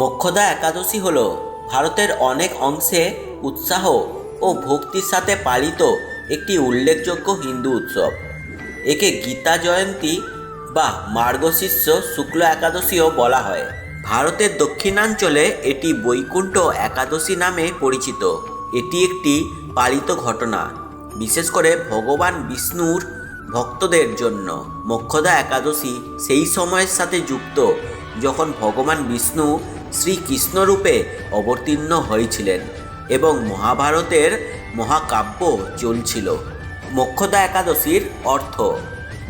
মোক্ষদা একাদশী হল। ভারতের অনেক অংশে উৎসাহ ও ভক্তির সাথে পালিত একটি উল্লেখযোগ্য হিন্দু উৎসব। একে গীতা জয়ন্তী বা মার্গশীর্ষ শুক্ল একাদশীও বলা হয়। ভারতের দক্ষিণাঞ্চলে এটি বৈকুণ্ঠ একাদশী নামে পরিচিত। এটি একটি পালিত ঘটনা, বিশেষ করে ভগবান বিষ্ণুর ভক্তদের জন্য। মোক্ষদা একাদশী সেই সময়ের সাথে যুক্ত, যখন ভগবান বিষ্ণু শ্রীকৃষ্ণ রূপে অবতীর্ণ হয়েছিলেন এবং মহাভারতের মহাকাব্য চলছিল। মক্ষদা একাদশীর অর্থ।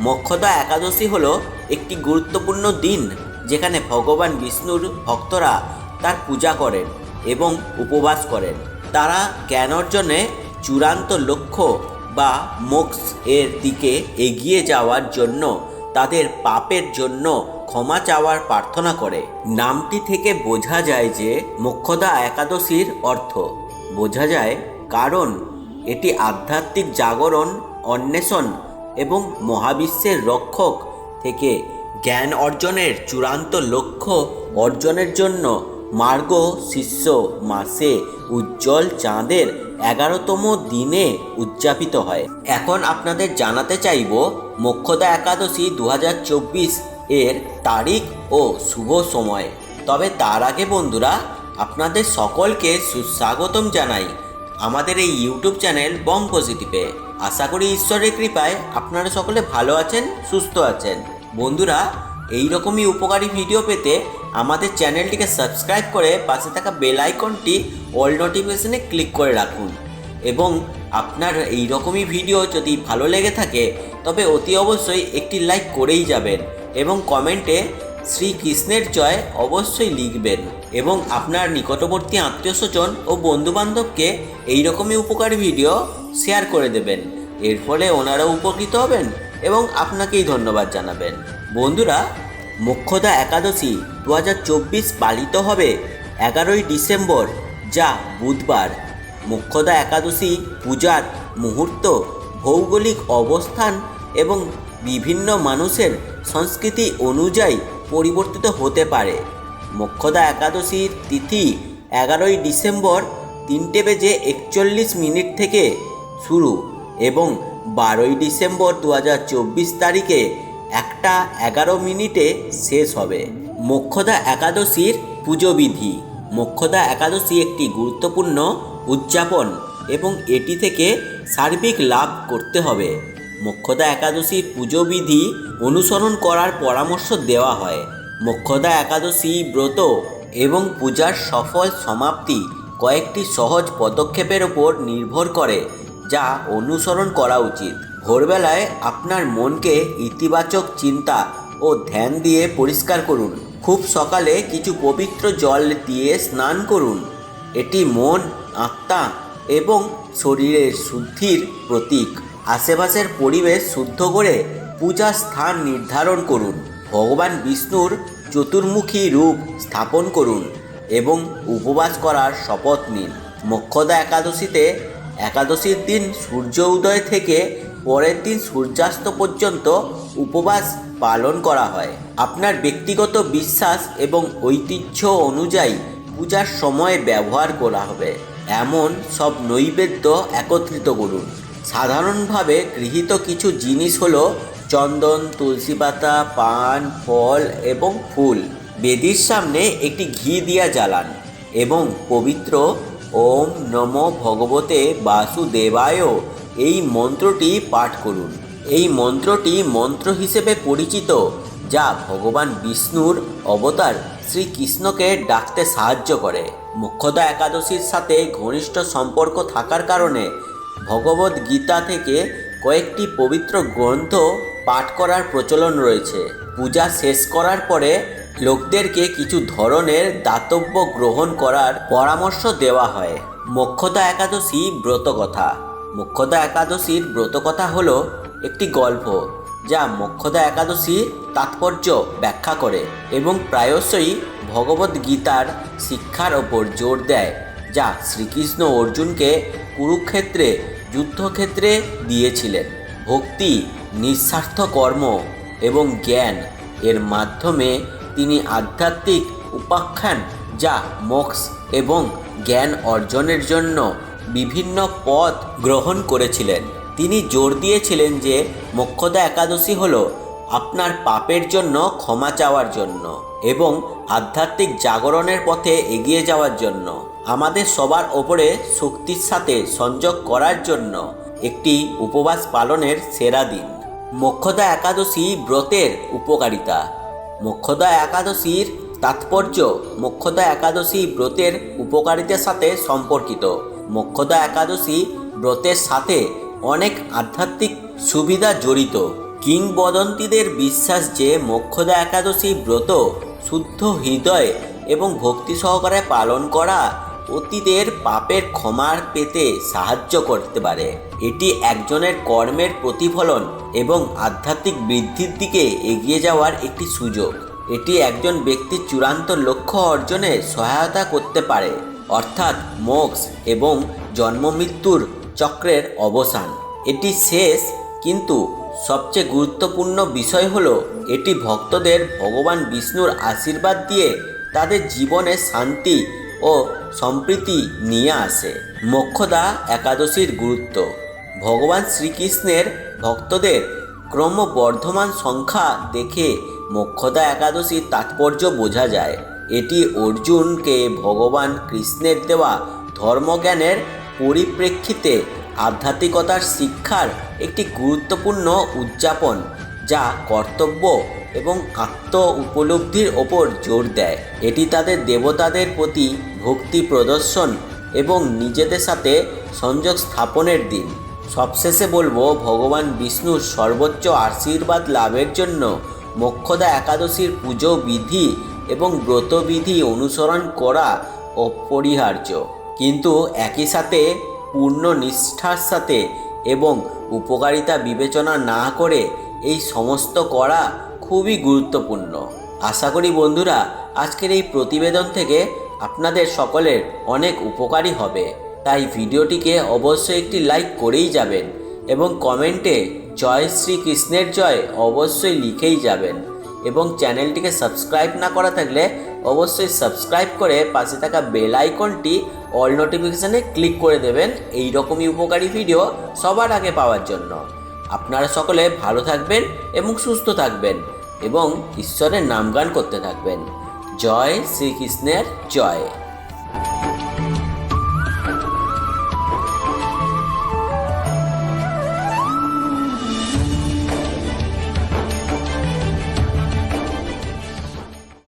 মক্ষদা একাদশী হল একটি গুরুত্বপূর্ণ দিন যেখানে ভগবান বিষ্ণুর ভক্তরা তার পূজা করেন এবং উপবাস করেন। তারা জ্ঞান অর্জনে চূড়ান্ত লক্ষ্য বা মোক্ষ এর দিকে এগিয়ে যাওয়ার জন্য তাদের পাপের জন্য ক্ষমা চাওয়ার প্রার্থনা করে। নামটি থেকে বোঝা যায় যে মোক্ষদা একাদশীর অর্থ। বোঝা যায় কারণ এটি আধ্যাত্মিক জাগরণ, অন্বেষণ এবং মহাবিশ্বের রক্ষক থেকে জ্ঞান অর্জনের চূড়ান্ত লক্ষ্য অর্জনের জন্য মার্গ, শিষ্য, মাসে, উজ্জ্বল চাঁদের এগারোতম দিনে উদযাপিত হয়। এখন আপনাদের জানাতে চাইব, মোক্ষদা একাদশী দু হাজার চব্বিশ এর তারিখ ও শুভ সময়। তবে তার আগে বন্ধুরা, আপনাদের সকলকে সুস্বাগতম জানাই আমাদের এই ইউটিউব চ্যানেল বং পজিটিভে আশা করি ঈশ্বরের কৃপায় আপনারা সকলে ভালো আছেন, সুস্থ আছেন। বন্ধুরা এই রকমই উপকারী ভিডিও পেতে আমাদের চ্যানেলটিকে সাবস্ক্রাইব করে পাশে থাকা বেল আইকনটি অল নোটিফিকেশনে ক্লিক করে রাখুন। এবং আপনার এই রকমই ভিডিও যদি ভালো লেগে থাকে, তবে অতি অবশ্যই একটি লাইক করেই যাবেন এবং কমেন্টে শ্রীকৃষ্ণের জয় অবশ্যই লিখবেন এবং আপনার নিকটবর্তী আত্মীয় স্বজন ও বন্ধুবান্ধবকে এইরকমই উপকারী ভিডিও শেয়ার করে দেবেন। এর ফলে ওনারাও উপকৃত হবেন এবং আপনাকেই ধন্যবাদ জানাবেন। বন্ধুরা মোক্ষদা একাদশী দু হাজার চব্বিশ পালিত হবে এগারোই ডিসেম্বর, যা বুধবার। মোক্ষদা একাদশী, পূজার মুহূর্ত, ভৌগোলিক অবস্থান এবং বিভিন্ন মানুষের সংস্কৃতি অনুযায়ী পরিবর্তিত হতে পারে। মোক্ষদা একাদশীর তিথি এগারোই ডিসেম্বর তিনটে বেজে একচল্লিশ মিনিট থেকে শুরু এবং বারোই ডিসেম্বর দু হাজার চব্বিশ তারিখে একটা এগারো মিনিটে শেষ হবে। মোক্ষদা একাদশীর পুজো বিধি। মোক্ষদা একাদশী একটি গুরুত্বপূর্ণ উদযাপন এবং এটি থেকে সার্বিক লাভ করতে হবে। মোক্ষদা একাদশীর পুজো বিধি অনুসরণ করার পরামর্শ দেওয়া হয়। মোক্ষদা একাদশী ব্রত এবং পূজার সফল সমাপ্তি কয়েকটি সহজ পদক্ষেপের ওপর নির্ভর করে, যা অনুসরণ করা উচিত। ভোরবেলায় আপনার মনকে ইতিবাচক চিন্তা ও ধ্যান দিয়ে পরিষ্কার করুন। খুব সকালে কিছু পবিত্র জল দিয়ে স্নান করুন। এটি মন আত্মা এবং শরীরের শুদ্ধির প্রতীক। আশেপাশের পরিবেশ শুদ্ধ করে পূজার স্থান নির্ধারণ করুন। ভগবান বিষ্ণুর চতুর্মুখী রূপ স্থাপন করুন এবং উপবাস করার শপথ নিন। মোক্ষদা একাদশীতে একাদশীর দিন সূর্য উদয় থেকে পরের দিন সূর্যাস্ত পর্যন্ত উপবাস পালন করা হয়। আপনার ব্যক্তিগত বিশ্বাস এবং ঐতিহ্য অনুযায়ী পূজার সময় ব্যবহার করা হবে। এমন সব নৈবেদ্য একত্রিত করুন। সাধারণভাবে গৃহীত কিছু জিনিস হলো চন্দন, তুলসী পাতা, পান, ফল এবং ফুল। বেদির সামনে একটি ঘি দিয়া জ্বালান এবং পবিত্র ওম নম ভগবতে বাসুদেবায় এই মন্ত্রটি পাঠ করুন। এই মন্ত্রটি মন্ত্র হিসেবে পরিচিত যা ভগবান বিষ্ণুর অবতার শ্রীকৃষ্ণকে ডাকতে সাহায্য করে। মুখ্যদা একাদশীর সাথে ঘনিষ্ঠ সম্পর্ক থাকার কারণে ভগবদ গীতা থেকে কয়েকটি পবিত্র গ্রন্থ পাঠ করার প্রচলন রয়েছে। পূজা শেষ করার পরে লোকদেরকে কিছু ধরনের দাতব্য গ্রহণ করার পরামর্শ দেওয়া হয়। মোক্ষদা একাদশী ব্রতকথা। মোক্ষদা একাদশীর ব্রতকথা হলো একটি গল্প। যা মোক্ষদা একাদশীর তাৎপর্য ব্যাখ্যা করে এবং প্রায়শই ভগবদ গীতার শিক্ষার ওপর জোর দেয়, যা শ্রীকৃষ্ণ অর্জুনকে কুরুক্ষেত্রে, যুদ্ধক্ষেত্রে দিয়েছিলেন। ভক্তি, নিঃস্বার্থ কর্ম এবং জ্ঞান এর মাধ্যমে তিনি আধ্যাত্মিক উপাখ্যান, যা মোক্ষ এবং জ্ঞান অর্জনের জন্য বিভিন্ন পথ গ্রহণ করেছিলেন। তিনি জোর দিয়েছিলেন যে মোক্ষদা একাদশী হল আপনার পাপের জন্য ক্ষমা চাওয়ার জন্য এবং আধ্যাত্মিক জাগরণের পথে এগিয়ে যাওয়ার জন্য। আমাদের সবার ওপরে শক্তির সাথে সংযোগ করার জন্য একটি উপবাস পালনের সেরা দিন। মোক্ষদা একাদশী ব্রতের উপকারিতা। মোক্ষদা একাদশীর তাৎপর্য মোক্ষদা একাদশী ব্রতের উপকারিতার সাথে সম্পর্কিত। মোক্ষদা একাদশী ব্রতের সাথে অনেক আধ্যাত্মিক সুবিধা জড়িত। কিংবদন্তীদের বিশ্বাস যে মোক্ষদা একাদশী ব্রত শুদ্ধ হৃদয় এবং ভক্তি সহকারে পালন করা অতীতের পাপের ক্ষমার পেতে সাহায্য করতে পারে। এটি একজনের কর্মের প্রতিফলন এবং আধ্যাত্মিক বৃদ্ধির দিকে এগিয়ে যাওয়ার একটি সুযোগ। এটি একজন ব্যক্তির চূড়ান্ত লক্ষ্য অর্জনে সহায়তা করতে পারে। অর্থাৎ মোক্ষ এবং জন্মমৃত্যুর চক্রের অবসান। এটি শেষ, কিন্তু সবচেয়ে গুরুত্বপূর্ণ বিষয় হল, এটি ভক্তদের ভগবান বিষ্ণুর আশীর্বাদ দিয়ে তাদের জীবনে শান্তি ও সম্প্রীতি নিয়ে আসে। মোক্ষদা একাদশীর গুরুত্ব। ভগবান শ্রীকৃষ্ণের ভক্তদের ক্রমবর্ধমান সংখ্যা দেখে মোক্ষদা একাদশীর তাৎপর্য বোঝা যায়। এটি অর্জুনকে ভগবান কৃষ্ণের দেওয়া ধর্মজ্ঞানের পরিপ্রেক্ষিতে আধ্যাত্মিকতার শিক্ষার একটি গুরুত্বপূর্ণ উদযাপন, যা কর্তব্য এবং আত্ম উপলব্ধির ওপর জোর দেয়। এটি তাদের দেবতাদের প্রতি ভক্তি প্রদর্শন এবং নিজেদের সাথে সংযোগ স্থাপনের দিন। সবশেষে বলব, ভগবান বিষ্ণুর সর্বোচ্চ আশীর্বাদ লাভের জন্য মোক্ষদা একাদশীর পুজো বিধি এবং ব্রতবিধি অনুসরণ করা অপরিহার্য। কিন্তু একই সাথে পূর্ণ নিষ্ঠার সাথে এবং উপকারিতা বিবেচনা না করে এই সমস্ত করা খুবই গুরুত্বপূর্ণ। আশা করি বন্ধুরা, আজকের এই প্রতিবেদন থেকে আপনাদের সকলের অনেক উপকারী হবে। তাই ভিডিওটিকে অবশ্যই একটি লাইক করেই যাবেন এবং কমেন্টে জয় শ্রীকৃষ্ণের জয় অবশ্যই লিখেই যাবেন এবং চ্যানেলটিকে সাবস্ক্রাইব না করা থাকলে অবশ্যই সাবস্ক্রাইব করে পাশে থাকা বেল আইকনটি অল নোটিফিকেশানে ক্লিক করে দেবেন। এই রকমই উপকারী ভিডিও সবার আগে পাওয়ার জন্য। আপনারা সকলে ভালো থাকবেন এবং সুস্থ থাকবেন এবং ঈশ্বরের নামগান করতে থাকবেন। জয় শ্রীকৃষ্ণের জয়।